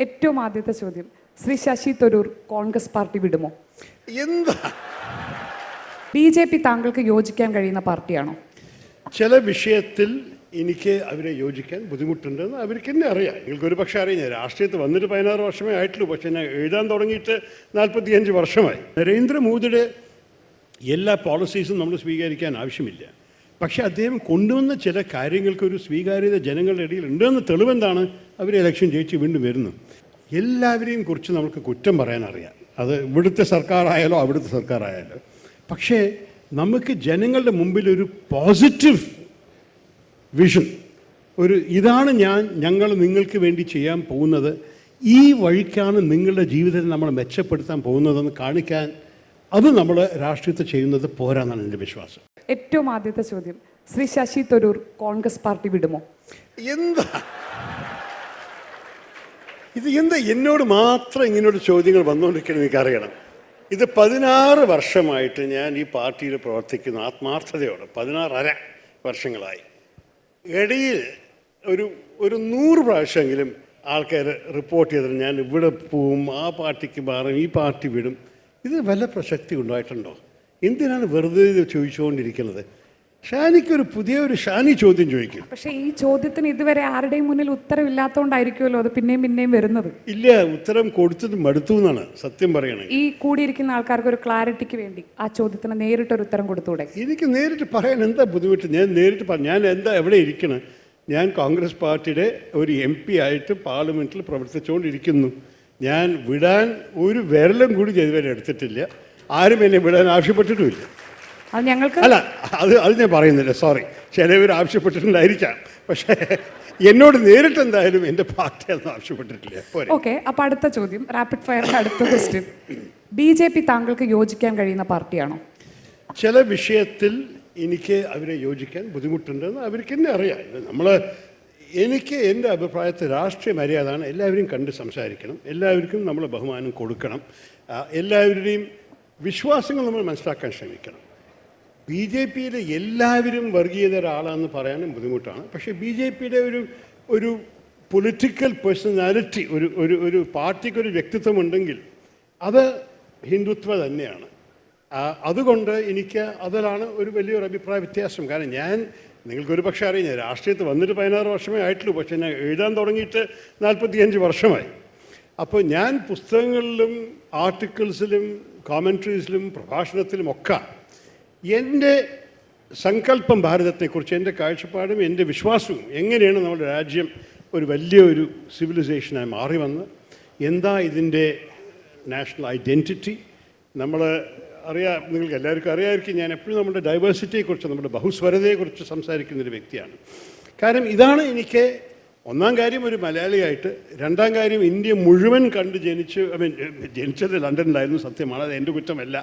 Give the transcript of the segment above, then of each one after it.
ഏറ്റവും ആദ്യത്തെ ചോദ്യം. ശ്രീ ശശി തരൂർ കോൺഗ്രസ് പാർട്ടി വിടുമോ? എന്താ? ബി ജെ പി താങ്കൾക്ക് യോജിക്കാൻ കഴിയുന്ന പാർട്ടിയാണോ? ചില വിഷയത്തിൽ എനിക്ക് അവരെ യോജിക്കാൻ ബുദ്ധിമുട്ടുണ്ടെന്ന് അവർക്ക് തന്നെ അറിയാം. നിങ്ങൾക്ക് ഒരു പക്ഷേ അറിയാം. ഞാൻ രാഷ്ട്രീയത്തിൽ വന്നിട്ട് പതിനാറ് വർഷമേ ആയിട്ടുള്ളൂ. പക്ഷേ ഞാൻ എഴുതാൻ തുടങ്ങിയിട്ട് നാൽപ്പത്തിയഞ്ച് വർഷമായി. നരേന്ദ്രമോദിയുടെ എല്ലാ പോളിസീസും നമ്മൾ സ്വീകരിക്കാൻ ആവശ്യമില്ല. പക്ഷേ അദ്ദേഹം കൊണ്ടുവന്ന ചില കാര്യങ്ങൾക്ക് ഒരു സ്വീകാര്യത ജനങ്ങളുടെ ഇടയിൽ ഉണ്ടെന്ന് തെളിവെന്താണ് അവർ ഇലക്ഷൻ ജയിച്ച് വീണ്ടും വരുന്നു എല്ലാവരെയും കുറിച്ച് നമുക്ക് കുറ്റം പറയാനറിയാം അത് ഇവിടുത്തെ സർക്കാരായാലോ അവിടുത്തെ സർക്കാരായാലോ. പക്ഷേ നമുക്ക് ജനങ്ങളുടെ മുമ്പിൽ ഒരു പോസിറ്റീവ് വിഷൻ ഒരു ഇതാണ് ഞാൻ ഞങ്ങൾ നിങ്ങൾക്ക് വേണ്ടി ചെയ്യാൻ പോകുന്നത് ഈ വഴിക്കാണ് നിങ്ങളുടെ ജീവിതത്തെ നമ്മൾ മെച്ചപ്പെടുത്താൻ പോകുന്നതെന്ന് കാണിക്കാൻ അത് നമ്മൾ രാഷ്ട്രീയത്തെ ചെയ്യുന്നത് പോരാന്നാണ് എന്റെ വിശ്വാസം. ഏറ്റവും ആദ്യത്തെ ചോദ്യം. ശ്രീ ശശി തരൂർ കോൺഗ്രസ് പാർട്ടി വിടുമോ? എന്താ? ഇത് എന്താ എന്നോട് മാത്രം ഇങ്ങനൊരു ചോദ്യങ്ങൾ വന്നുകൊണ്ടിരിക്കണം എനിക്കറിയണം. ഇത് പതിനാറ് വർഷമായിട്ട് ഞാൻ ഈ പാർട്ടിയിൽ പ്രവർത്തിക്കുന്ന ആത്മാർത്ഥതയോടെ പതിനാറര വർഷങ്ങളായി. ഇടയിൽ ഒരു ഒരു നൂറ് പ്രാവശ്യമെങ്കിലും ആൾക്കാർ റിപ്പോർട്ട് ചെയ്തിട്ട് ഞാൻ ഇവിടെ പോവും ആ പാർട്ടിക്ക് മാറും ഈ പാർട്ടി വിടും. ഇത് വല്ല പ്രസക്തി ഉണ്ടായിട്ടുണ്ടോ? എന്തിനാണ് വെറുതെ ചോദിച്ചുകൊണ്ടിരിക്കുന്നത്? ഷാനിക്കൊരു പുതിയ ഒരു ഷാനി ചോദ്യം ചോദിക്കും. പക്ഷേ ഈ ചോദ്യത്തിന് ഇതുവരെ ആരുടെയും മുന്നിൽ ഉത്തരവില്ലാത്തതുകൊണ്ടായിരിക്കുമല്ലോ അത് പിന്നെയും പിന്നെയും വരുന്നത്. ഇല്ല ഉത്തരം കൊടുത്തത് മടുത്തു എന്നാണ് സത്യം പറയണെങ്കിൽ ഈ കൂടിയിരിക്കുന്ന ആൾക്കാർക്ക് ഒരു ക്ലാരിറ്റിക്ക് വേണ്ടി ആ ചോദ്യത്തിന് നേരിട്ടൊരു ഉത്തരം കൊടുത്തൂടെ? എനിക്ക് നേരിട്ട് പറയാൻ എന്താ ബുദ്ധിമുട്ട്? ഞാൻ നേരിട്ട് പറ ഞാൻ എന്താ എവിടെ ഇരിക്കണം? ഞാൻ കോൺഗ്രസ് പാർട്ടിയുടെ ഒരു എം പി ആയിട്ട് പാർലമെന്റിൽ പ്രവർത്തിച്ചുകൊണ്ടിരിക്കുന്നു ഞാൻ വിടാൻ ഒരു വിരലും കൂടി ഇതുവരെ എടുത്തിട്ടില്ല. ആരും എന്നെ വിടാൻ ആവശ്യപ്പെട്ടിട്ടുമില്ല. അത് ഞങ്ങൾക്ക് അല്ല അത് അത് ഞാൻ പറയുന്നില്ല സോറി ചിലവർ ആവശ്യപ്പെട്ടിട്ടുണ്ടായിരിക്കാം. പക്ഷേ എന്നോട് നേരിട്ട് എന്തായാലും എന്റെ പാർട്ടി അതൊന്നും ആവശ്യപ്പെട്ടിട്ടില്ല പോരെ ഓക്കെ അപ്പോൾ അടുത്ത ചോദ്യം. റാപ്പിഡ് ഫയർ അടുത്ത ക്വസ്റ്റ്യൻ ബി ജെ പി താങ്കൾക്ക് യോജിക്കാൻ കഴിയുന്ന പാർട്ടിയാണോ? ചില വിഷയത്തിൽ എനിക്ക് അവരെ യോജിക്കാൻ ബുദ്ധിമുട്ടുണ്ടെന്ന് അവർക്ക് തന്നെ അറിയാം. നമ്മൾ എനിക്ക് എന്റെ അഭിപ്രായത്തിൽ രാഷ്ട്രീയ മര്യാദയാണ് എല്ലാവരെയും കണ്ട് സംസാരിക്കണം. എല്ലാവർക്കും നമ്മൾ ബഹുമാനം കൊടുക്കണം. എല്ലാവരുടെയും വിശ്വാസങ്ങൾ നമ്മൾ മനസ്സിലാക്കാൻ ശ്രമിക്കണം. ബി ജെ പിയിലെ എല്ലാവരും വർഗീയത ഒരാളാണെന്ന് പറയാനും ബുദ്ധിമുട്ടാണ്. പക്ഷേ ബി ജെ പിയുടെ ഒരു ഒരു പൊളിറ്റിക്കൽ പേഴ്സണാലിറ്റി ഒരു ഒരു ഒരു പാർട്ടിക്കൊരു വ്യക്തിത്വമുണ്ടെങ്കിൽ അത് ഹിന്ദുത്വ തന്നെയാണ്. അതുകൊണ്ട് എനിക്ക് അതിലാണ് ഒരു വലിയൊരു അഭിപ്രായ വ്യത്യാസം. കാരണം ഞാൻ നിങ്ങൾക്കൊരു പക്ഷേ അറിയാം രാഷ്ട്രീയത്തിൽ വന്നിട്ട് പതിനാറ് വർഷമേ ആയിട്ടുള്ളൂ. പക്ഷേ ഞാൻ എഴുതാൻ തുടങ്ങിയിട്ട് നാൽപ്പത്തിയഞ്ച് വർഷമായി. അപ്പോൾ ഞാൻ പുസ്തകങ്ങളിലും ആർട്ടിക്കിൾസിലും കോമൻട്രീസിലും പ്രഭാഷണത്തിലും ഒക്കെ എന്റെ സങ്കല്പം ഭാരതത്തെക്കുറിച്ച് എന്റെ കാഴ്ചപ്പാടും എന്റെ വിശ്വാസവും എങ്ങനെയാണ് നമ്മുടെ രാജ്യം ഒരു വലിയ ഒരു സിവിലൈസേഷനായി മാറി വന്ന് എന്താ ഇതിന്റെ നാഷണൽ ഐഡന്റിറ്റി നമ്മൾ അറിയാ നിങ്ങൾക്ക് എല്ലാവർക്കും അറിയാമായിരിക്കും ഞാൻ എപ്പോഴും നമ്മുടെ ഡൈവേഴ്സിറ്റിയെക്കുറിച്ച് നമ്മുടെ ബഹുസ്വരതയെക്കുറിച്ച് സംസാരിക്കുന്നൊരു വ്യക്തിയാണ്. കാരണം ഇതാണ് എനിക്ക് ഒന്നാം കാര്യം ഒരു മലയാളിയായിട്ട് രണ്ടാം കാര്യം ഇന്ത്യ മുഴുവൻ കണ്ട് ജനിച്ച് ഐ മീൻ ജനിച്ചത് ലണ്ടനിലായിരുന്നു സത്യമാണ് അത് എന്റെ കുറ്റമല്ല.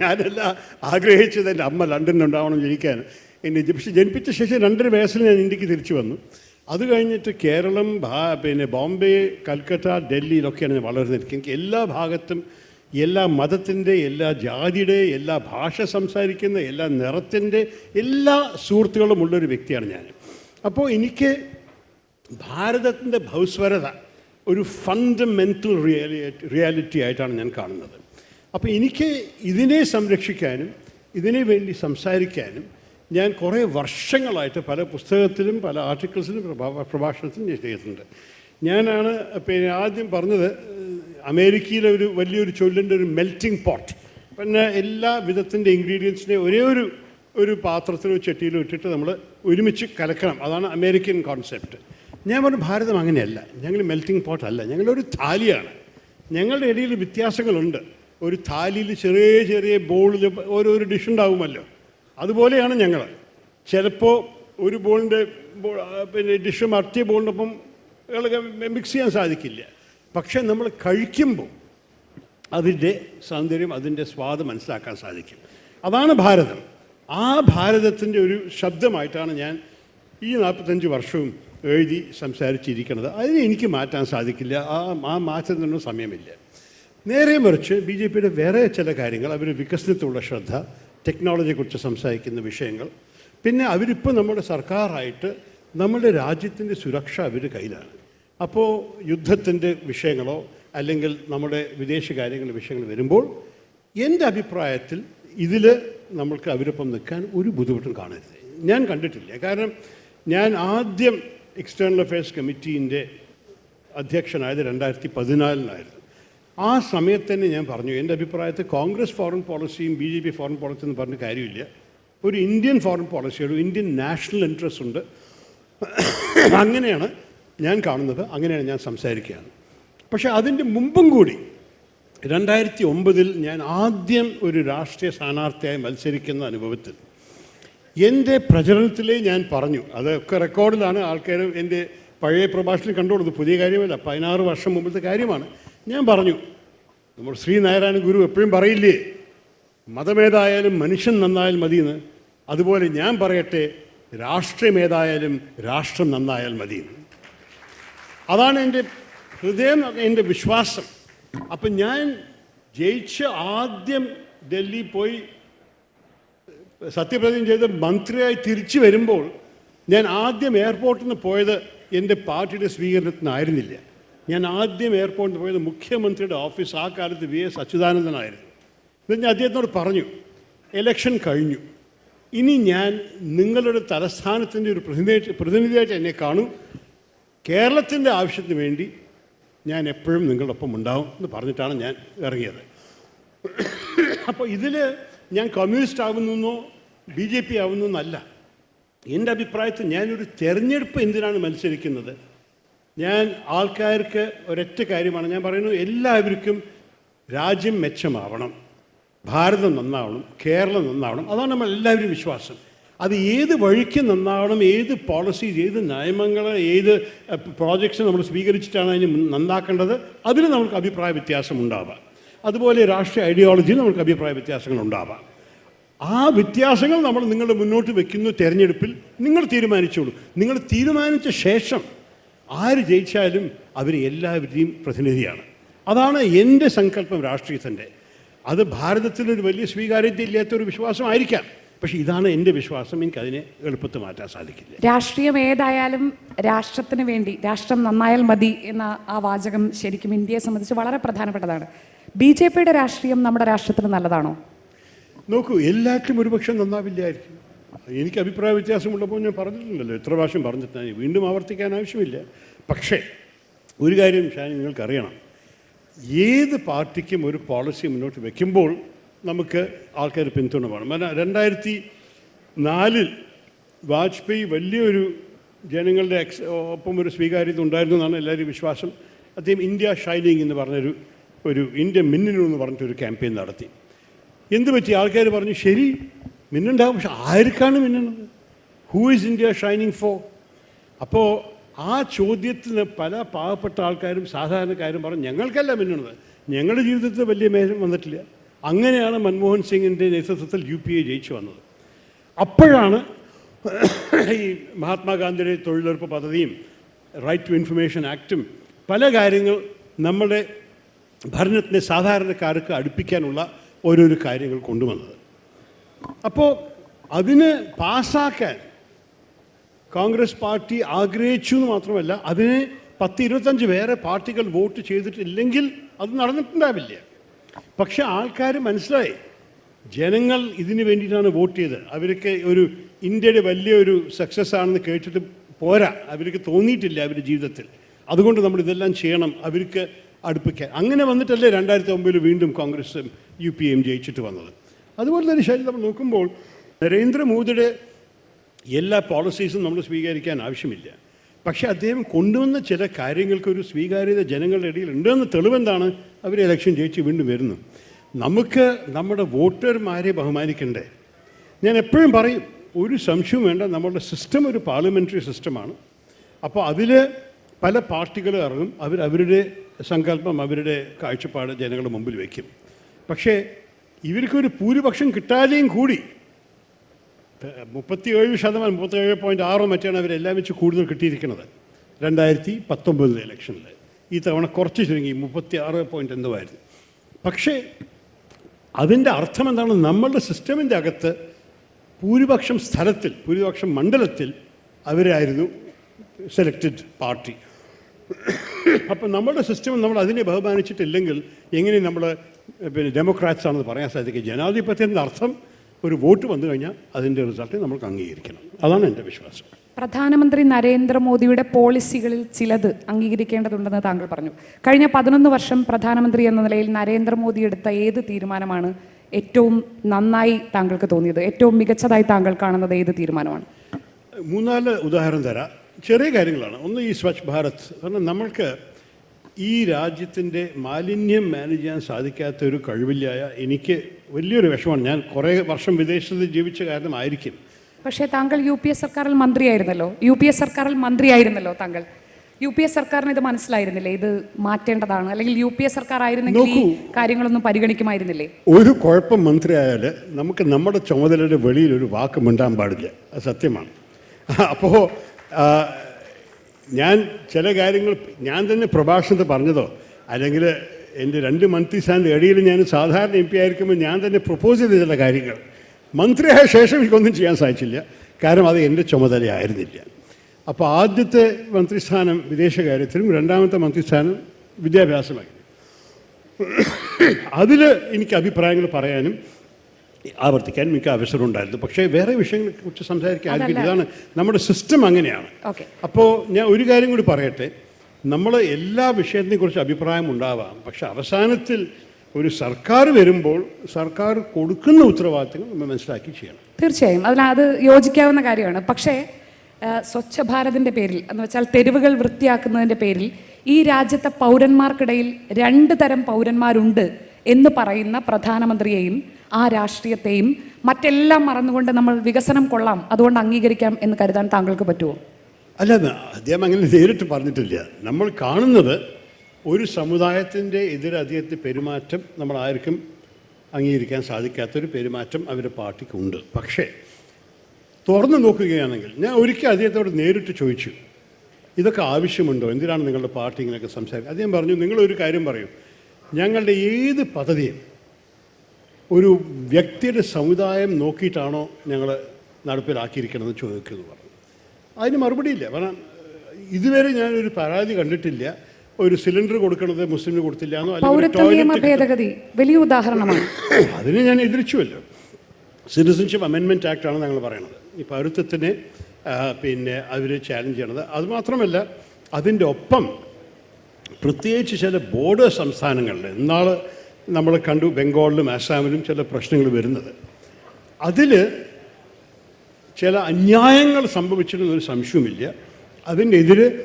ഞാനല്ല ആഗ്രഹിച്ചത് എന്റെ അമ്മ ലണ്ടനിൽ ഉണ്ടാവണം ജനിക്കാൻ. എന്നെ പക്ഷെ ജനിപ്പിച്ച ശേഷം രണ്ടര വയസ്സിൽ ഞാൻ ഇന്ത്യയ്ക്ക് തിരിച്ചു വന്നു. അത് കഴിഞ്ഞിട്ട് കേരളം പിന്നെ ബോംബെ കൽക്കട്ട ഡൽഹിയിലൊക്കെയാണ് ഞാൻ വളർന്നത് എനിക്ക് എല്ലാ ഭാഗത്തും എല്ലാ മതത്തിന്റെ എല്ലാ ജാതിയുടെ എല്ലാ ഭാഷ സംസാരിക്കുന്ന എല്ലാ നിറത്തിന്റെ എല്ലാ സുഹൃത്തുക്കളും ഉള്ളൊരു വ്യക്തിയാണ് ഞാൻ. അപ്പോൾ എനിക്ക് ഭാരതത്തിന്റെ ഭൗസ്വരത ഒരു ഫണ്ടമെന്റൽ റിയാലിറ്റി ആയിട്ടാണ് ഞാൻ കാണുന്നത്. അപ്പോൾ എനിക്ക് ഇതിനെ സംരക്ഷിക്കാനും ഇതിനു വേണ്ടി സംസാരിക്കാനും ഞാൻ കുറേ വർഷങ്ങളായിട്ട് പല പുസ്തകത്തിലും പല ആർട്ടിക്കിൾസിലും പ്രഭാ- പ്രഭാഷണത്തിലും ഞാൻ ചെയ്തിട്ടുണ്ട്. ഞാനാണ് പിന്നെ ആദ്യം പറഞ്ഞത് അമേരിക്കയിലെ ഒരു വലിയൊരു ചൊല്ലിന്റെ ഒരു മെൽറ്റിംഗ് പോട്ട് പിന്നെ എല്ലാ വിധത്തിന്റെ ഇൻഗ്രീഡിയൻസിനെ ഒരേ ഒരു ഒരു പാത്രത്തിലോ ചട്ടിയിലോ ഇട്ടിട്ട് നമ്മൾ ഒരുമിച്ച് കലക്കണം. അതാണ് അമേരിക്കൻ കോൺസെപ്റ്റ് ഞാൻ പറഞ്ഞു ഭാരതം അങ്ങനെയല്ല. ഞങ്ങൾ മെൽറ്റിംഗ് പോട്ട് അല്ല. ഞങ്ങളൊരു താലിയാണ്. ഞങ്ങളുടെ ഇടയിൽ വ്യത്യാസങ്ങളുണ്ട്. ഒരു താലിയിൽ ചെറിയ ചെറിയ ബോളിൽ ഓരോ ഡിഷ് ഉണ്ടാവുമല്ലോ. അതുപോലെയാണ് ഞങ്ങൾ. ചിലപ്പോൾ ഒരു ബോളിന്റെ പിന്നെ ഡിഷ് മറ്റേ ബോളിനൊപ്പം മിക്സ് ചെയ്യാൻ സാധിക്കില്ല. പക്ഷേ നമ്മൾ കഴിക്കുമ്പോൾ അതിന്റെ സൗന്ദര്യം അതിന്റെ സ്വാദ് മനസ്സിലാക്കാൻ സാധിക്കും. അതാണ് ഭാരതം. ആ ഭാരതത്തിന്റെ ഒരു ശബ്ദമായിട്ടാണ് ഞാൻ ഈ നാൽപ്പത്തഞ്ച് വർഷവും എഴുതി സംസാരിച്ചിരിക്കുന്നത്. അതിനെ എനിക്ക് മാറ്റാൻ സാധിക്കില്ല. ആ ആ മാറ്റത്തിനൊന്നും സമയമില്ല. നേരെ മറിച്ച് ബി ജെ പിയുടെ വേറെ ചില കാര്യങ്ങൾ അവർ വികസനത്തിലുള്ള ശ്രദ്ധ ടെക്നോളജിയെക്കുറിച്ച് സംസാരിക്കുന്ന വിഷയങ്ങൾ. പിന്നെ അവരിപ്പോൾ നമ്മുടെ സർക്കാരായിട്ട് നമ്മുടെ രാജ്യത്തിന്റെ സുരക്ഷ അവർ കയ്യിലാണ്. അപ്പോൾ യുദ്ധത്തിന്റെ വിഷയങ്ങളോ അല്ലെങ്കിൽ നമ്മുടെ വിദേശകാര്യങ്ങളുടെ വിഷയങ്ങൾ വരുമ്പോൾ എന്റെ അഭിപ്രായത്തിൽ ഇതിൽ നമ്മൾക്ക് അവരൊപ്പം നിൽക്കാൻ ഒരു ബുദ്ധിമുട്ടും കാണരുത്. ഞാൻ കണ്ടിട്ടില്ല. കാരണം ഞാൻ ആദ്യം എക്സ്റ്റേണൽ അഫയേഴ്സ് കമ്മിറ്റീന്റെ അധ്യക്ഷനായത് രണ്ടായിരത്തി പതിനാലിനായിരുന്നു ആ സമയത്ത് തന്നെ ഞാൻ പറഞ്ഞു എന്റെ അഭിപ്രായത്തിൽ Congress foreign പോളിസിയും B J P foreign policy എന്ന് പറഞ്ഞ കാര്യമില്ല. ഒരു ഇന്ത്യൻ ഫോറിൻ പോളിസി ഒരു ഇന്ത്യൻ നാഷണൽ ഇൻട്രസ്റ്റ് ഉണ്ട്. അങ്ങനെയാണ് ഞാൻ കാണുന്നത് അങ്ങനെയാണ് ഞാൻ സംസാരിക്കുകയാണ്. പക്ഷേ അതിന്റെ മുമ്പും കൂടി രണ്ടായിരത്തി ഒമ്പതിൽ ഞാൻ ആദ്യം ഒരു രാഷ്ട്രീയ സ്ഥാനാർത്ഥിയായി മത്സരിക്കുന്ന അനുഭവത്തിൽ എന്റെ പ്രചരണത്തിലേ ഞാൻ പറഞ്ഞു. അതൊക്കെ റെക്കോർഡിലാണ്. ആൾക്കാർ എന്റെ പഴയ പ്രഭാഷണം കണ്ടുകൊടുത്തു പുതിയ കാര്യമല്ല. പതിനാറ് വർഷം മുമ്പത്തെ കാര്യമാണ്. ഞാൻ പറഞ്ഞു നമ്മൾ ശ്രീനാരായണ ഗുരു എപ്പോഴും പറയില്ലേ? മതമേതായാലും മനുഷ്യൻ നന്നായാൽ മതിയെന്ന്. അതുപോലെ ഞാൻ പറയട്ടെ രാഷ്ട്രമേതായാലും രാഷ്ട്രം നന്നായാൽ മതിയെന്ന്. അതാണ് എന്റെ ഹൃദയം എന്റെ വിശ്വാസം. അപ്പം ഞാൻ ജയിച്ച് ആദ്യം ഡൽഹി പോയി സത്യപ്രതിജ്ഞ ചെയ്ത് മന്ത്രിയായി തിരിച്ചു വരുമ്പോൾ ഞാൻ ആദ്യം എയർപോർട്ടിൽ നിന്ന് പോയത് എന്റെ പാർട്ടിയുടെ സ്വീകരണത്തിനായിരുന്നില്ല. ഞാൻ ആദ്യം എയർപോർട്ടിൽ പോയത് മുഖ്യമന്ത്രിയുടെ ഓഫീസ് ആ കാലത്ത് വി എസ് അച്യുതാനന്ദനായിരുന്നു. എന്നിട്ട് ഞാൻ അദ്ദേഹത്തിനോട് പറഞ്ഞു എലക്ഷൻ കഴിഞ്ഞു. ഇനി ഞാൻ നിങ്ങളുടെ തലസ്ഥാനത്തിന്റെ ഒരു പ്രതിനിധി പ്രതിനിധിയായിട്ട് എന്നെ കാണും. കേരളത്തിന്റെ ആവശ്യത്തിന് വേണ്ടി ഞാൻ എപ്പോഴും നിങ്ങളുടെ ഒപ്പം ഉണ്ടാവും എന്ന് പറഞ്ഞിട്ടാണ് ഞാൻ ഇറങ്ങിയത്. അപ്പോൾ ഇതിൽ ഞാൻ കമ്മ്യൂണിസ്റ്റ് ആവുന്നോ ബി ജെ പി ആവുന്നല്ല എന്റെ അഭിപ്രായത്തിൽ ഞാനൊരു തെരഞ്ഞെടുപ്പ് എന്തിനാണ് മത്സരിക്കുന്നത്? ഞാൻ ആൾക്കാർക്ക് ഒരൊറ്റ കാര്യമാണ്. ഞാൻ പറയുന്നു എല്ലാവർക്കും രാജ്യം മെച്ചമാവണം. ഭാരതം നന്നാവണം. കേരളം നന്നാവണം. അതാണ് നമ്മൾ എല്ലാവരും വിശ്വാസം. അത് ഏത് വഴിക്ക് നന്നാവണം ഏത് പോളിസീസ് ഏത് നയമങ്ങൾ ഏത് പ്രോജക്ട്സ് നമ്മൾ സ്വീകരിച്ചിട്ടാണ് അതിന് നന്നാക്കേണ്ടത്? അതിൽ നമുക്ക് അഭിപ്രായ വ്യത്യാസം ഉണ്ടാവാം. അതുപോലെ രാഷ്ട്രീയ ഐഡിയോളജിയിൽ നമുക്ക് അഭിപ്രായ വ്യത്യാസങ്ങൾ ഉണ്ടാവാം. ആ വ്യത്യാസങ്ങൾ നമ്മൾ നിങ്ങളുടെ മുന്നോട്ട് വെക്കുന്നു തിരഞ്ഞെടുപ്പിൽ നിങ്ങൾ തീരുമാനിച്ചോളൂ. നിങ്ങൾ തീരുമാനിച്ച ശേഷം ആര് ജയിച്ചാലും അവർ എല്ലാവരുടെയും പ്രതിനിധിയാണ്. അതാണ് എന്റെ സങ്കല്പം രാഷ്ട്രീയത്തിന്റെ. അത് ഭാരതത്തിലൊരു വലിയ സ്വീകാര്യത ഇല്ലാത്തൊരു വിശ്വാസമായിരിക്കാം. പക്ഷേ ഇതാണ് എന്റെ വിശ്വാസം. എനിക്ക് അതിനെ എളുപ്പത്തിൽ മാറ്റാൻ സാധിക്കില്ല. രാഷ്ട്രീയം ഏതായാലും രാഷ്ട്രത്തിന് വേണ്ടി രാഷ്ട്രം നന്നായാൽ മതി എന്ന ആ വാചകം ശരിക്കും ഇന്ത്യയെ സംബന്ധിച്ച് വളരെ പ്രധാനപ്പെട്ടതാണ്. ബി രാഷ്ട്രീയം നമ്മുടെ രാഷ്ട്രത്തിന് നല്ലതാണോ? നോക്കൂ എല്ലാറ്റിലും ഒരുപക്ഷെ നന്നാവില്ലായിരിക്കും. എനിക്ക് അഭിപ്രായ വ്യത്യാസമുള്ളപ്പോൾ ഞാൻ പറഞ്ഞിട്ടുണ്ടല്ലോ എത്ര പ്രാവശ്യം പറഞ്ഞിട്ടാണ് വീണ്ടും ആവർത്തിക്കാൻ ആവശ്യമില്ല. പക്ഷേ ഒരു കാര്യം ഷാൻ നിങ്ങൾക്കറിയണം. ഏത് പാർട്ടിക്കും ഒരു പോളിസി മുന്നോട്ട് വയ്ക്കുമ്പോൾ നമുക്ക് ആൾക്കാർ പിന്തുണ വേണം. കാരണം രണ്ടായിരത്തി നാലിൽ വാജ്പേയി വലിയൊരു ജനങ്ങളുടെ എക്സ് ഒപ്പം ഒരു സ്വീകാര്യത ഉണ്ടായിരുന്നു എന്നാണ് എല്ലാവരും വിശ്വാസം. അദ്ദേഹം ഇന്ത്യ ഷൈനിങ് എന്ന് പറഞ്ഞൊരു ഒരു ഇന്ത്യ മിന്നിനു എന്ന് പറഞ്ഞിട്ടൊരു ക്യാമ്പയിൻ നടത്തി. എന്ത് പറ്റി? ആൾക്കാർ പറഞ്ഞു ശരി മിന്നുണ്ടാകും പക്ഷെ ആർക്കാണ് മിന്നുന്നത്? Who is India shining for അപ്പോൾ ആ ചോദ്യത്തിന് പല പാവപ്പെട്ട ആൾക്കാരും സാധാരണക്കാരും പറഞ്ഞു ഞങ്ങൾക്കല്ല മിന്നുന്നത്. ഞങ്ങളുടെ ജീവിതത്തിൽ വലിയ മേഖല വന്നിട്ടില്ല. അങ്ങനെയാണ് മൻമോഹൻ സിംഗിന്റെ നേതൃത്വത്തിൽ യു പി എ ജയിച്ചു വന്നത്. അപ്പോഴാണ് ഈ മഹാത്മാഗാന്ധിയുടെ തൊഴിലുറപ്പ് പദ്ധതിയും റൈറ്റ് ടു ഇൻഫർമേഷൻ ആക്റ്റും പല കാര്യങ്ങൾ നമ്മുടെ ഭരണത്തിനെ സാധാരണക്കാർക്ക് അടുപ്പിക്കാനുള്ള ഓരോരോ കാര്യങ്ങൾ കൊണ്ടുവന്നത്. അപ്പോൾ അതിന് പാസ്സാക്കാൻ കോൺഗ്രസ് പാർട്ടി ആഗ്രഹിച്ചു എന്ന് മാത്രമല്ല അതിന് പത്ത് ഇരുപത്തഞ്ച് വേറെ പാർട്ടികൾ വോട്ട് ചെയ്തിട്ടില്ലെങ്കിൽ അത് നടന്നിട്ടുണ്ടാവില്ല. പക്ഷെ ആൾക്കാർ മനസ്സിലായി ജനങ്ങൾ ഇതിന് വേണ്ടിയിട്ടാണ് വോട്ട് ചെയ്തത്. അവർക്ക് ഒരു ഇന്ത്യയുടെ വലിയൊരു സക്സസ് ആണെന്ന് കേട്ടിട്ട് പോരാ. അവർക്ക് തോന്നിയിട്ടില്ല അവരുടെ ജീവിതത്തിൽ. അതുകൊണ്ട് നമ്മൾ ഇതെല്ലാം ചെയ്യണം. അവർക്ക് അടുപ്പിക്കാൻ. അങ്ങനെ വന്നിട്ടല്ലേ രണ്ടായിരത്തി ഒമ്പതിൽ വീണ്ടും കോൺഗ്രസും യു പി എയും ജയിച്ചിട്ട് വന്നത്. അതുപോലെ തന്നെ ശരി നമ്മൾ നോക്കുമ്പോൾ നരേന്ദ്രമോദിയുടെ എല്ലാ പോളിസീസും നമ്മൾ സ്വീകരിക്കാൻ ആവശ്യമില്ല. പക്ഷേ അദ്ദേഹം കൊണ്ടുവന്ന ചില കാര്യങ്ങൾക്കൊരു സ്വീകാര്യത ജനങ്ങളുടെ ഇടയിൽ ഉണ്ടെന്ന് തെളിവെന്താണ് അവർ ഇലക്ഷൻ ജയിച്ച് വീണ്ടും വരുന്നു നമുക്ക് നമ്മുടെ വോട്ടർമാരെ ബഹുമാനിക്കണ്ടേ? ഞാൻ എപ്പോഴും പറയും ഒരു സംശയവും വേണ്ട നമ്മളുടെ സിസ്റ്റം ഒരു പാർലമെന്ററി സിസ്റ്റമാണ് അപ്പോൾ അതിൽ പല പാർട്ടികൾ ഇറങ്ങും. അവർ അവരുടെ സങ്കല്പം അവരുടെ കാഴ്ചപ്പാട് ജനങ്ങളുടെ മുമ്പിൽ വയ്ക്കും. പക്ഷേ ഇവർക്കൊരു ഭൂരിപക്ഷം കിട്ടാതെയും കൂടി മുപ്പത്തിയേഴ് ശതമാനം മുപ്പത്തിയേഴ് പോയിന്റ് ആറോ മറ്റാണ് അവരെല്ലാം വെച്ച് കൂടുതൽ കിട്ടിയിരിക്കുന്നത്. രണ്ടായിരത്തി പത്തൊമ്പതിലെ ഇലക്ഷനിൽ ഈ തവണ കുറച്ച് ചുരുങ്ങി മുപ്പത്തി ആറ് പോയിന്റ് എന്തോ ആയിരുന്നു പക്ഷേ അതിന്റെ അർത്ഥം എന്താണ്? നമ്മളുടെ സിസ്റ്റമിന്റെ അകത്ത് ഭൂരിപക്ഷം സ്ഥലത്തിൽ ഭൂരിപക്ഷം മണ്ഡലത്തിൽ അവരായിരുന്നു സെലക്റ്റഡ് പാർട്ടി അപ്പം നമ്മുടെ സിസ്റ്റം നമ്മൾ അതിനെ ബഹുമാനിച്ചിട്ടില്ലെങ്കിൽ എങ്ങനെ നമ്മൾ പിന്നെ ഡെമോക്രാറ്റ്സ് ആണെന്ന് പറയാൻ സാധിക്കും? ജനാധിപത്യത്തിന്റെ അർത്ഥം ഒരു വോട്ട് വന്നു കഴിഞ്ഞാൽ അതിന്റെ റിസൾട്ട് നമുക്ക് അംഗീകരിക്കണം. അതാണ് എന്റെ വിശ്വാസം. പ്രധാനമന്ത്രി നരേന്ദ്രമോദിയുടെ പോളിസികളിൽ ചിലത് അംഗീകരിക്കേണ്ടതുണ്ടെന്ന് താങ്കൾ പറഞ്ഞു. കഴിഞ്ഞ പതിനൊന്ന് വർഷം പ്രധാനമന്ത്രി എന്ന നിലയിൽ നരേന്ദ്രമോദി എടുത്ത ഏത് തീരുമാനമാണ് ഏറ്റവും നന്നായി താങ്കൾക്ക് തോന്നിയത്? ഏറ്റവും മികച്ചതായി താങ്കൾ കാണുന്നത് ഏത് തീരുമാനമാണ്? മൂന്നാൽ ഉദാഹരണം തരാം. ചെറിയ കാര്യങ്ങളാണ്. ഒന്ന് ഈ സ്വച്ഛ് ഭാരത് കാരണം നമ്മൾക്ക് ഈ രാജ്യത്തിന്റെ മാലിന്യം മാനേജ് ചെയ്യാൻ സാധിക്കാത്ത ഒരു കഴിവില്ലായ എനിക്ക് വലിയൊരു വിഷമമാണ്. ഞാൻ കുറേ വർഷം വിദേശത്ത് ജീവിച്ച കാരണമായിരിക്കും. പക്ഷേ താങ്കൾ യു പി എസ് സർക്കാരിൽ മന്ത്രിയായിരുന്നല്ലോ. യു പി എസ് സർക്കാരിൽ മന്ത്രിയായിരുന്നല്ലോ താങ്കൾ. യു പി എസ് സർക്കാരിന് ഇത് മനസ്സിലായിരുന്നില്ലേ? ഇത് മാറ്റേണ്ടതാണ്. അല്ലെങ്കിൽ യു പി എസ് സർക്കാർ ആയിരുന്നെങ്കിൽ ഈ കാര്യങ്ങളൊന്നും പരിഗണിക്കുമായിരുന്നില്ലേ? ഒരു കുഴപ്പം മന്ത്രിയായാൽ നമുക്ക് നമ്മുടെ ചുമതലയുടെ വെളിയിൽ ഒരു വാക്ക് മിണ്ടാൻ പാടില്ല. അത് സത്യമാണ്. അപ്പോൾ ഞാൻ ചില കാര്യങ്ങൾ ഞാൻ തന്നെ പ്രഭാഷണത്തിൽ പറഞ്ഞതോ അല്ലെങ്കിൽ എന്റെ രണ്ട് മന്ത്രി സ്ഥാനത്ത് ഇടയിൽ ഞാൻ സാധാരണ എം പി ആയിരിക്കുമ്പോൾ ഞാൻ തന്നെ പ്രപ്പോസ് ചെയ്ത ചില കാര്യങ്ങൾ മന്ത്രിയായ ശേഷം എനിക്കൊന്നും ചെയ്യാൻ സാധിച്ചില്ല. കാരണം അത് എന്റെ ചുമതലയായിരുന്നില്ല. അപ്പോൾ ആദ്യത്തെ മന്ത്രിസ്ഥാനം വിദേശകാര്യത്തിനും രണ്ടാമത്തെ മന്ത്രിസ്ഥാനം വിദ്യാഭ്യാസമായിരുന്നു അതിൽ എനിക്ക് അഭിപ്രായങ്ങൾ പറയാനും ആവർത്തിക്കാനും മിക്ക അവസരം ഉണ്ടായിരുന്നു പക്ഷേ വേറെ വിഷയങ്ങളെ കുറിച്ച് സംസാരിക്കാൻ ഇതാണ് നമ്മുടെ സിസ്റ്റം അങ്ങനെയാണ്. ഓക്കെ. അപ്പോൾ ഞാൻ ഒരു കാര്യം കൂടി പറയട്ടെ. നമ്മൾ എല്ലാ വിഷയത്തിനെ കുറിച്ച് അഭിപ്രായം ഉണ്ടാവാം. പക്ഷെ അവസാനത്തിൽ ഒരു സർക്കാർ വരുമ്പോൾ സർക്കാർ കൊടുക്കുന്ന ഉത്തരവാദിത്തങ്ങൾ നമ്മൾ മനസ്സിലാക്കി ചെയ്യണം. തീർച്ചയായും. അതിന് അത് യോജിക്കാവുന്ന കാര്യമാണ്. പക്ഷേ സ്വച്ഛ ഭാരതിന്റെ പേരിൽ എന്ന് വെച്ചാൽ തെരുവുകൾ വൃത്തിയാക്കുന്നതിന്റെ പേരിൽ ഈ രാജ്യത്തെ പൗരന്മാർക്കിടയിൽ രണ്ട് തരം പൗരന്മാരുണ്ട് എന്ന് പറയുന്ന പ്രധാനമന്ത്രിയെയും ആ രാഷ്ട്രീയത്തെയും മറ്റെല്ലാം മറന്നുകൊണ്ട് നമ്മൾ വികസനം കൊള്ളാം അതുകൊണ്ട് അംഗീകരിക്കാം എന്ന് കരുതാൻ താങ്കൾക്ക് പറ്റുമോ? അല്ല അദ്ദേഹം അങ്ങനെ നേരിട്ട് പറഞ്ഞിട്ടില്ല. നമ്മൾ കാണുന്നത് ഒരു സമുദായത്തിന്റെ എതിരെ അദ്ദേഹത്തിന്റെ പെരുമാറ്റം നമ്മൾ ആർക്കും അംഗീകരിക്കാൻ സാധിക്കാത്തൊരു പെരുമാറ്റം അവരുടെ പാർട്ടിക്കുണ്ട്. പക്ഷേ തുറന്നു നോക്കുകയാണെങ്കിൽ ഞാൻ ഒരിക്കൽ അദ്ദേഹത്തോട് നേരിട്ട് ചോദിച്ചു ഇതൊക്കെ ആവശ്യമുണ്ടോ? എന്തിനാണ് നിങ്ങളുടെ പാർട്ടി ഇങ്ങനെയൊക്കെ സംസാരിക്കുക അദ്ദേഹം പറഞ്ഞു നിങ്ങളൊരു കാര്യം പറയൂ. ഞങ്ങളുടെ ഏത് പദ്ധതിയും ഒരു വ്യക്തിയുടെ സമുദായം നോക്കിയിട്ടാണോ ഞങ്ങൾ നടപ്പിലാക്കിയിരിക്കണമെന്ന് ചോദിക്കുന്നു പറഞ്ഞു. അതിന് മറുപടിയില്ല കാരണം ഇതുവരെ ഞാനൊരു പരാതി കണ്ടിട്ടില്ല. ഒരു സിലിണ്ടർ കൊടുക്കണത് മുസ്ലിമിന് കൊടുത്തില്ല എന്നോ ഭേദഗതി വലിയ ഉദാഹരണമാണ്. അതിനെ ഞാൻ എതിരിച്ചുവല്ലോ. സിറ്റിസൺഷിപ്പ് അമെൻമെന്റ് ആക്റ്റാണ് ഞങ്ങൾ പറയണത്. ഈ പൗരത്വത്തിന് പിന്നെ അവർ ചാലഞ്ച് ചെയ്യണത്. അതുമാത്രമല്ല അതിന്റെ ഒപ്പം പ്രത്യേകിച്ച് ചില ബോർഡ് സംസ്ഥാനങ്ങളിൽ ഇന്നാൾ നമ്മൾ കണ്ടു ബംഗാളിലും ആസാമിലും ചില പ്രശ്നങ്ങൾ വരുന്നത്. അതിൽ ചില അന്യായങ്ങൾ സംഭവിച്ചിരുന്നൊരു സംശയവുമില്ല. അതിന്റെ എതിര്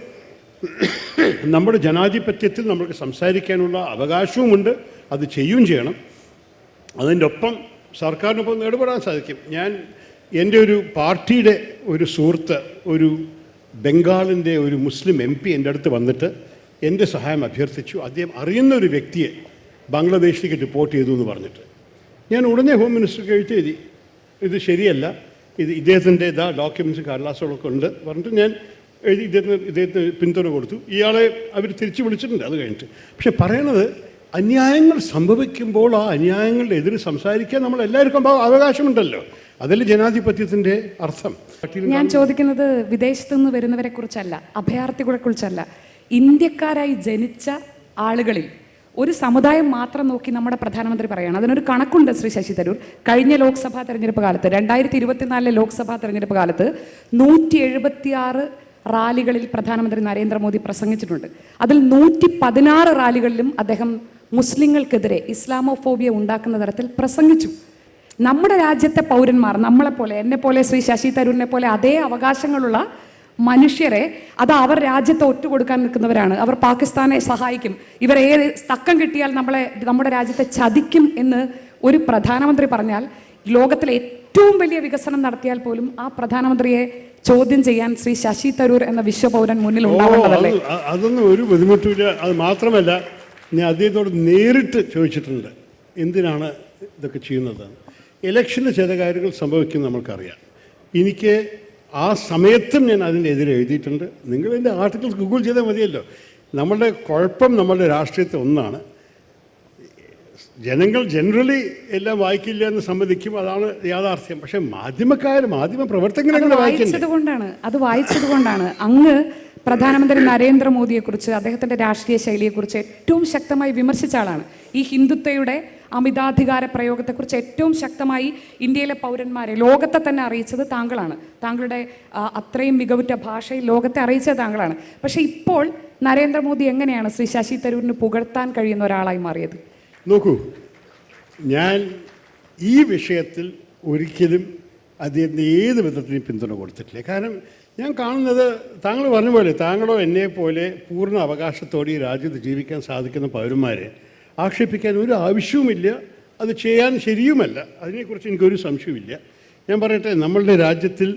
നമ്മുടെ ജനാധിപത്യത്തിൽ നമുക്ക് സംസാരിക്കാനുള്ള അവകാശവുമുണ്ട്. അത് ചെയ്യുകയും ചെയ്യണം. അതിന്റെ ഒപ്പം സർക്കാരിനൊപ്പം ഇടപെടാൻ സാധിക്കും. ഞാൻ എന്റെ ഒരു പാർട്ടിയുടെ ഒരു സുഹൃത്ത് ഒരു ബംഗാളിന്റെ ഒരു മുസ്ലിം എം പി എന്റെ അടുത്ത് വന്നിട്ട് എന്റെ സഹായം അഭ്യർത്ഥിച്ചു. അദ്ദേഹം അറിയുന്ന ഒരു വ്യക്തിയെ ബംഗ്ലാദേശിലേക്ക് ഡിപ്പോർട്ട് ചെയ്തു എന്ന് പറഞ്ഞിട്ട്. ഞാൻ ഉടനെ ഹോം മിനിസ്റ്റർക്ക് എഴുതി എഴുതി. ഇത് ശരിയല്ല. ഇത് ഇദ്ദേഹത്തിന്റെ ഇതാ ഡോക്യുമെന്റ്സ് കടലാസുകളൊക്കെ ഉണ്ട് പറഞ്ഞിട്ട് ഞാൻ എഴുതി ഇദ്ദേഹത്തിന് ഇദ്ദേഹത്തിന് പിന്തുണ കൊടുത്തു. ഇയാളെ അവർ തിരിച്ചു വിളിച്ചിട്ടുണ്ട് അത് കഴിഞ്ഞിട്ട്. പക്ഷെ പറയണത് അന്യായങ്ങൾ സംഭവിക്കുമ്പോൾ ആ അന്യായങ്ങളുടെ എതിര് സംസാരിക്കാൻ നമ്മൾ എല്ലാവർക്കും അവ- അവകാശമുണ്ടല്ലോ. അതല്ലേ ജനാധിപത്യത്തിന്റെ അർത്ഥം? ഞാൻ ചോദിക്കുന്നത് വിദേശത്തു നിന്ന് വരുന്നവരെ കുറിച്ചല്ല അഭയാർത്ഥികളെ കുറിച്ചല്ല ഇന്ത്യക്കാരായി ജനിച്ച ആളുകളിൽ ഒരു സമുദായം മാത്രം നോക്കി നമ്മുടെ പ്രധാനമന്ത്രി പറയാണ്. അതിനൊരു കണക്കുണ്ട് ശ്രീ ശശി തരൂർ. കഴിഞ്ഞ ലോക്സഭാ തെരഞ്ഞെടുപ്പ് കാലത്ത് രണ്ടായിരത്തി ഇരുപത്തിനാലിലെ ലോക്സഭാ തെരഞ്ഞെടുപ്പ് കാലത്ത് നൂറ്റി എഴുപത്തിയാറ് റാലികളിൽ പ്രധാനമന്ത്രി നരേന്ദ്രമോദി പ്രസംഗിച്ചിട്ടുണ്ട്. അതിൽ നൂറ്റി പതിനാറ് റാലികളിലും അദ്ദേഹം മുസ്ലിങ്ങൾക്കെതിരെ ഇസ്ലാമോഫോബിയ ഉണ്ടാക്കുന്ന തരത്തിൽ പ്രസംഗിച്ചു. നമ്മുടെ രാജ്യത്തെ പൗരന്മാർ നമ്മളെപ്പോലെ എന്നെ പോലെ ശ്രീ ശശി തരൂരിനെ പോലെ അതേ അവകാശങ്ങളുള്ള മനുഷ്യരെ അത് അവർ രാജ്യത്തെ ഒറ്റ കൊടുക്കാൻ നിൽക്കുന്നവരാണ്. അവർ പാകിസ്ഥാനെ സഹായിക്കും. ഇവർ ഏത് തക്കം കിട്ടിയാൽ നമ്മളെ നമ്മുടെ രാജ്യത്തെ ചതിക്കും എന്ന് ഒരു പ്രധാനമന്ത്രി പറഞ്ഞാൽ ലോകത്തിലെ ഏറ്റവും വലിയ വികസനം നടത്തിയാൽ പോലും ആ പ്രധാനമന്ത്രിയെ ചോദ്യം ചെയ്യാൻ ശ്രീ ശശി തരൂർ എന്ന വിശ്വപൗരൻ മുന്നിൽ ഉണ്ടാവേണ്ടതല്ലേ? അതൊന്നും ഒരു ബുദ്ധിമുട്ടില്ല അത് മാത്രമല്ല ഞാൻ അദ്ദേഹത്തോട് നേരിട്ട് ചോദിച്ചിട്ടുണ്ട് എന്തിനാണ് ഇതൊക്കെ ചെയ്യുന്നത്? ഇലക്ഷന് ചില കാര്യങ്ങൾ സംഭവിക്കും നമ്മൾക്കറിയാം. എനിക്ക് ആ സമയത്തും ഞാൻ അതിനെതിരെ എഴുതിയിട്ടുണ്ട്. നിങ്ങൾ എന്റെ ആർട്ടിക്കിൾസ് ഗൂഗിൾ ചെയ്താൽ മതിയല്ലോ. നമ്മളുടെ കുഴപ്പം നമ്മളുടെ രാഷ്ട്രീയത്തെ ഒന്നാണ്. ജനങ്ങൾ ജനറലി എല്ലാം വായിക്കില്ല എന്ന് സമ്മതിക്കും. അതാണ് യാഥാർത്ഥ്യം. പക്ഷേ മാധ്യമക്കാർ മാധ്യമ പ്രവർത്തകരെ വായിക്കുന്നത് കൊണ്ടാണ്. അത് വായിച്ചത് കൊണ്ടാണ്. അങ്ങ് പ്രധാനമന്ത്രി നരേന്ദ്രമോദിയെക്കുറിച്ച് അദ്ദേഹത്തിന്റെ രാഷ്ട്രീയ ശൈലിയെക്കുറിച്ച് ഏറ്റവും ശക്തമായി വിമർശിച്ച ആളാണ്. ഈ ഹിന്ദുത്വയുടെ അമിതാധികാര പ്രയോഗത്തെക്കുറിച്ച് ഏറ്റവും ശക്തമായി ഇന്ത്യയിലെ പൗരന്മാരെ ലോകത്തെ തന്നെ അറിയിച്ചത് താങ്കളാണ്. താങ്കളുടെ അത്രയും മികവുറ്റ ഭാഷയിൽ ലോകത്തെ അറിയിച്ചത് താങ്കളാണ്. പക്ഷേ ഇപ്പോൾ നരേന്ദ്രമോദി എങ്ങനെയാണ് ശ്രീ ശശി തരൂരിന് പുകഴ്ത്താൻ കഴിയുന്ന ഒരാളായി മാറിയത്? നോക്കൂ ഞാൻ ഈ വിഷയത്തിൽ ഒരിക്കലും അദ്ദേഹത്തിന് ഏത് വിധത്തിലും പിന്തുണ കൊടുത്തിട്ടില്ല. കാരണം ഞാൻ കാണുന്നത് താങ്കൾ പറഞ്ഞ പോലെ താങ്കളോ എന്നെ പോലെ പൂർണ അവകാശത്തോടെ ഈ രാജ്യത്ത് ജീവിക്കാൻ സാധിക്കുന്ന പൗരന്മാരെ ആക്ഷേപിക്കാൻ ഒരു ആവശ്യവുമില്ല. അത് ചെയ്യാൻ ശരിയുമല്ല. അതിനെക്കുറിച്ച് എനിക്കൊരു സംശയമില്ല ഞാൻ പറയട്ടെ നമ്മളുടെ രാജ്യത്തിൽ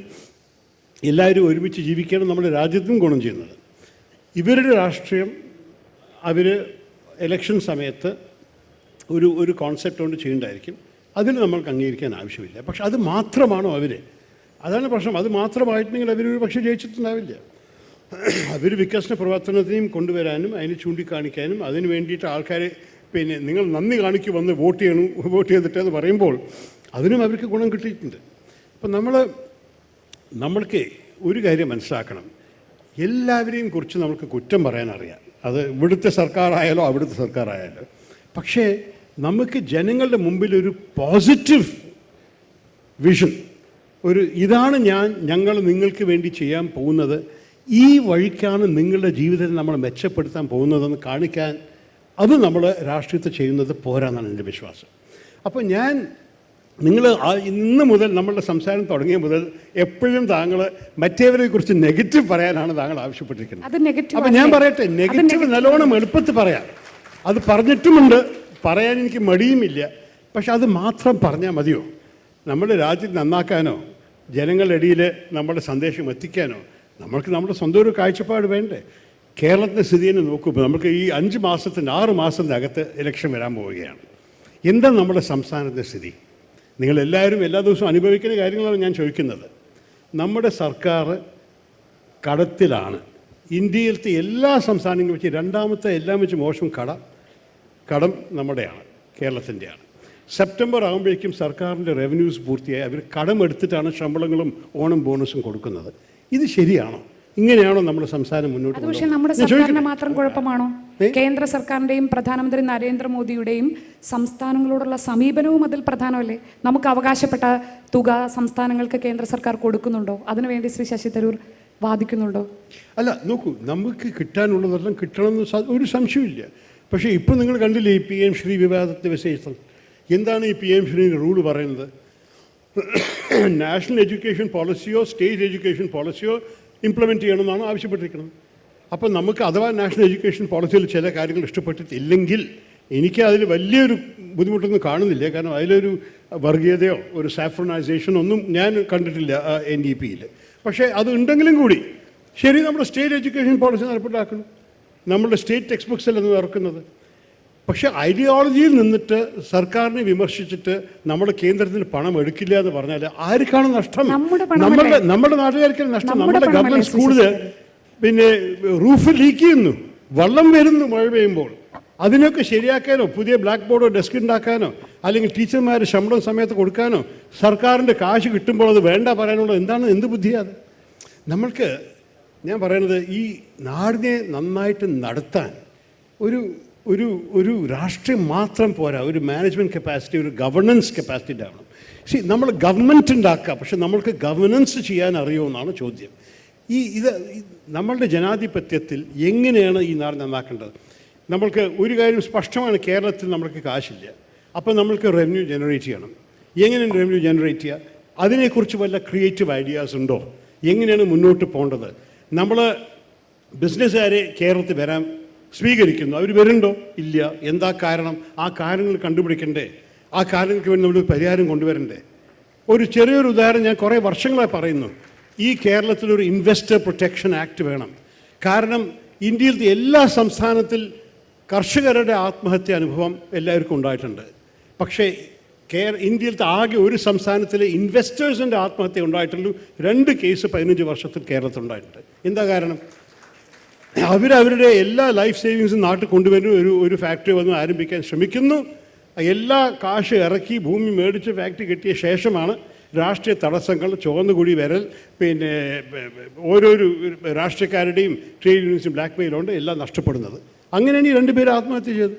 എല്ലാവരും ഒരുമിച്ച് ജീവിക്കണം നമ്മുടെ രാജ്യത്തും ഗുണം ചെയ്യുന്നത്. ഇവരുടെ രാഷ്ട്രീയം അവർ ഇലക്ഷൻ സമയത്ത് ഒരു ഒരു കോൺസെപ്റ്റ് കൊണ്ട് ചെയ്യേണ്ടതായിരിക്കും അതിന് നമ്മൾക്ക് അംഗീകരിക്കാൻ ആവശ്യമില്ല. പക്ഷെ അത് മാത്രമാണോ അവർ അതാണ് പ്രശ്നം. അത് മാത്രമായിട്ടുണ്ടെങ്കിൽ അവരൊരു പക്ഷേ ജയിച്ചിട്ടുണ്ടാവില്ല. അവർ വികസന പ്രവർത്തനത്തെയും കൊണ്ടുവരാനും അതിന് ചൂണ്ടിക്കാണിക്കാനും അതിന് വേണ്ടിയിട്ട് ആൾക്കാരെ പിന്നെ നിങ്ങൾ നന്ദി കാണിക്കു വന്ന് വോട്ട് ചെയ്യണം വോട്ട് ചെയ്തിട്ട് എന്ന് പറയുമ്പോൾ അതിനും അവർക്ക് ഗുണം കിട്ടിയിട്ടുണ്ട്. അപ്പം നമ്മൾ നമ്മൾക്ക് ഒരു കാര്യം മനസ്സിലാക്കണം. എല്ലാവരെയും കുറിച്ച് നമുക്ക് കുറ്റം പറയാൻ അറിയാം. അത് ഇവിടുത്തെ സർക്കാരായാലോ അവിടുത്തെ സർക്കാരായാലോ. പക്ഷേ നമുക്ക് ജനങ്ങളുടെ മുമ്പിൽ ഒരു പോസിറ്റീവ് വിഷൻ ഒരു ഇതാണ് ഞാൻ ഞങ്ങൾ നിങ്ങൾക്ക് വേണ്ടി ചെയ്യാൻ പോകുന്നത്. ഈ വഴിക്കാണ് നിങ്ങളുടെ ജീവിതത്തെ നമ്മൾ മെച്ചപ്പെടുത്താൻ പോകുന്നതെന്ന് കാണിക്കാൻ അത് നമ്മൾ രാഷ്ട്രീയത്തെ ചെയ്യുന്നത് പോരാന്നാണ് എന്റെ വിശ്വാസം. അപ്പോൾ ഞാൻ നിങ്ങൾ ഇന്ന് മുതൽ നമ്മളുടെ സംസാരം തുടങ്ങിയ മുതൽ എപ്പോഴും താങ്കൾ മറ്റേവരെ കുറിച്ച് നെഗറ്റീവ് പറയാനാണ് താങ്കൾ ആവശ്യപ്പെട്ടിരിക്കുന്നത്. അപ്പം ഞാൻ പറയട്ടെ നെഗറ്റീവ് നല്ലോണം എളുപ്പത്തിൽ പറയാം. അത് പറഞ്ഞിട്ടുമുണ്ട് പറയാൻ എനിക്ക് മടിയുമില്ല. പക്ഷെ അത് മാത്രം പറഞ്ഞാൽ മതിയോ? നമ്മുടെ രാജ്യം നന്നാക്കാനോ? ജനങ്ങളുടെ ഇടയിൽ നമ്മുടെ സന്ദേശം എത്തിക്കാനോ നമ്മൾക്ക് നമ്മുടെ സ്വന്തം ഒരു കാഴ്ചപ്പാട് വേണ്ടേ? കേരളത്തിന്റെ സ്ഥിതി തന്നെ നോക്കുമ്പോൾ നമുക്ക് ഈ അഞ്ച് മാസത്തിന്റെ ആറ് മാസത്തിന്റെ അകത്ത് ഇലക്ഷൻ വരാൻ പോവുകയാണ്. എന്താ നമ്മുടെ സംസ്ഥാനത്തെ സ്ഥിതി? നിങ്ങളെല്ലാവരും എല്ലാ ദിവസവും അനുഭവിക്കുന്ന കാര്യങ്ങളാണ് ഞാൻ ചോദിക്കുന്നത്. നമ്മുടെ സർക്കാർ കടത്തിലാണ് ഇന്ത്യയിലത്തെ എല്ലാ സംസ്ഥാനങ്ങളും വെച്ച് രണ്ടാമത്തെ എല്ലാം വെച്ച് മോശം കട കടം നമ്മുടെയാണ് കേരളത്തിന്റെയാണ്. സെപ്റ്റംബർ ആകുമ്പോഴേക്കും സർക്കാരിന്റെ റവന്യൂസ് പൂർത്തിയായി. അവർ കടമെടുത്തിട്ടാണ് ശമ്പളങ്ങളും ഓണം ബോണസും കൊടുക്കുന്നത്. ഇത് ശരിയാണോ? ഇങ്ങനെയാണോ നമ്മുടെ സംസ്ഥാനം മുന്നോട്ട് പക്ഷേ? നമ്മുടെ സർക്കാരിന് മാത്രം കുഴപ്പമാണോ? കേന്ദ്ര സർക്കാരിന്റെയും പ്രധാനമന്ത്രി നരേന്ദ്രമോദിയുടെയും സംസ്ഥാനങ്ങളോടുള്ള സമീപനവും അതിൽ പ്രധാനമല്ലേ? നമുക്ക് അവകാശപ്പെട്ട തുക സംസ്ഥാനങ്ങൾക്ക് കേന്ദ്ര സർക്കാർ കൊടുക്കുന്നുണ്ടോ? അതിനുവേണ്ടി ശ്രീ ശശി തരൂർ വാദിക്കുന്നുണ്ടോ? അല്ല നോക്കൂ നമുക്ക് കിട്ടാനുള്ളതെല്ലാം കിട്ടണമെന്ന് ഒരു സംശയമില്ല പക്ഷേ ഇപ്പോൾ നിങ്ങൾ കണ്ടില്ലേ ഈ പി എം ശ്രീ വിവാദത്തെ വിശേഷം എന്താണ് ഈ പി എം ശ്രീ റൂൾ പറയുന്നത്? നാഷണൽ എഡ്യൂക്കേഷൻ പോളിസിയോ സ്റ്റേറ്റ് എഡ്യൂക്കേഷൻ പോളിസിയോ ഇംപ്ലിമെന്റ് ചെയ്യണമെന്നാണ് ആവശ്യപ്പെട്ടിരിക്കുന്നത്. അപ്പോൾ നമുക്ക് അഥവാ നാഷണൽ എഡ്യൂക്കേഷൻ പോളിസിയിൽ ചില കാര്യങ്ങൾ ഇഷ്ടപ്പെട്ടിട്ടില്ലെങ്കിൽ എനിക്ക് അതിൽ വലിയൊരു ബുദ്ധിമുട്ടൊന്നും കാണുന്നില്ല. കാരണം അതിലൊരു വർഗീയതയോ ഒരു സാഫ്രണൈസേഷനോ ഒന്നും ഞാൻ കണ്ടിട്ടില്ല എൻ ഡി പിയിൽ. പക്ഷേ അത് ഉണ്ടെങ്കിലും കൂടി ശരി നമ്മുടെ സ്റ്റേറ്റ് എഡ്യൂക്കേഷൻ പോളിസി നടപ്പിലാക്കണം നമ്മുടെ സ്റ്റേറ്റ് ടെക്സ്റ്റ് ബുക്സ് അല്ലെന്ന് ഇറക്കുന്നത് പക്ഷേ ഐഡിയോളജിയിൽ നിന്നിട്ട് സർക്കാരിനെ വിമർശിച്ചിട്ട് നമ്മുടെ കേന്ദ്രത്തിന് പണം എടുക്കില്ല എന്ന് പറഞ്ഞാൽ ആർക്കാണ് നഷ്ടം? നമ്മുടെ നമ്മുടെ നാട്ടുകാർക്ക് നാട്ടുകാർക്കാണ് നഷ്ടം. നമ്മുടെ ഗവൺമെന്റ് സ്കൂളിൽ സ്കൂളിൽ പിന്നെ റൂഫ് ലീക്ക് ചെയ്യുന്നു. വള്ളം വരുന്നു മഴ പെയ്യുമ്പോൾ. അതിനൊക്കെ ശരിയാക്കാനോ പുതിയ ബ്ലാക്ക് ബോർഡോ ഡെസ്ക് ഉണ്ടാക്കാനോ അല്ലെങ്കിൽ ടീച്ചർമാർ ശമ്പളം സമയത്ത് കൊടുക്കാനോ സർക്കാരിന്റെ കാശ് കിട്ടുമ്പോൾ അത് വേണ്ട പറയാനുള്ളത് എന്താണ്? എന്ത് ബുദ്ധിയാണ് നമ്മൾക്ക് ഞാൻ പറയുന്നത് ഈ നാടിനെ നന്നായിട്ട് നടത്താൻ ഒരു ഒരു ഒരു രാഷ്ട്രീയം മാത്രം പോരാ. ഒരു മാനേജ്മെന്റ് കപ്പാസിറ്റി ഒരു ഗവർണൻസ് കപ്പാസിറ്റി ഉണ്ടാവണം. ശരി നമ്മൾ ഗവൺമെന്റ് ഉണ്ടാക്കുക പക്ഷെ നമ്മൾക്ക് ഗവർണൻസ് ചെയ്യാൻ അറിയുമോ എന്നാണ് ചോദ്യം. ഈ ഇത് നമ്മളുടെ ജനാധിപത്യത്തിൽ എങ്ങനെയാണ് ഈ നാട് നന്നാക്കേണ്ടത്? നമ്മൾക്ക് ഒരു കാര്യം സ്പഷ്ടമാണ് കേരളത്തിൽ നമ്മൾക്ക് കാശില്ല. അപ്പോൾ നമ്മൾക്ക് റവന്യൂ ജനറേറ്റ് ചെയ്യണം. എങ്ങനെയാണ് റവന്യൂ ജനറേറ്റ് ചെയ്യുക അതിനെക്കുറിച്ച് വല്ല ക്രിയേറ്റീവ് ഐഡിയാസ് ഉണ്ടോ? എങ്ങനെയാണ് മുന്നോട്ട് പോകേണ്ടത്? നമ്മൾ ബിസിനസ്സുകാരെ കേരളത്തിൽ വരാൻ സ്വീകരിക്കുന്നു. അവർ വരുന്നുണ്ടോ? ഇല്ല. എന്താ കാരണം? ആ കാരണങ്ങൾ കണ്ടുപിടിക്കണ്ടേ? ആ കാരണങ്ങൾക്ക് വേണ്ടി നമ്മൾ പരിഹാരം കൊണ്ടുവരണ്ടേ? ഒരു ചെറിയൊരു ഉദാഹരണം ഞാൻ കുറേ വർഷങ്ങളായി പറയുന്നു. ഈ കേരളത്തിലൊരു ഇൻവെസ്റ്റർ പ്രൊട്ടക്ഷൻ ആക്ട് വേണം. കാരണം ഇന്ത്യയിലത്തെ എല്ലാ സംസ്ഥാനത്തിൽ കർഷകരുടെ ആത്മഹത്യ അനുഭവം എല്ലാവർക്കും ഉണ്ടായിട്ടുണ്ട്. പക്ഷേ കേര ഇന്ത്യയിലത്തെ ആകെ ഒരു സംസ്ഥാനത്തിലെ ഇൻവെസ്റ്റേഴ്സിന്റെ ആത്മഹത്യ ഉണ്ടായിട്ടുള്ളൂ. രണ്ട് കേസ് പതിനഞ്ച് വർഷത്തിൽ കേരളത്തിൽ ഉണ്ടായിട്ടുണ്ട്. എന്താ കാരണം? അവരവരുടെ എല്ലാ ലൈഫ് സേവിങ്സും നാട്ടിൽ കൊണ്ടുവരുന്ന ഒരു ഒരു ഫാക്ടറി വന്ന് ആരംഭിക്കാൻ ശ്രമിക്കുന്നു. എല്ലാ കാശ് ഇറക്കി ഭൂമി മേടിച്ച് ഫാക്ടറി കിട്ടിയ ശേഷമാണ് രാഷ്ട്രീയ തടസ്സങ്ങൾ ചുവന്നുകൂടി വരൽ. പിന്നെ ഓരോരു രാഷ്ട്രീയക്കാരുടെയും ട്രേഡ് യൂണിയൻസും ബ്ലാക്ക് മെയിലുണ്ട് എല്ലാം നഷ്ടപ്പെടുന്നത്. അങ്ങനെയാണ് ഈ രണ്ടുപേരും ആത്മഹത്യ ചെയ്തത്.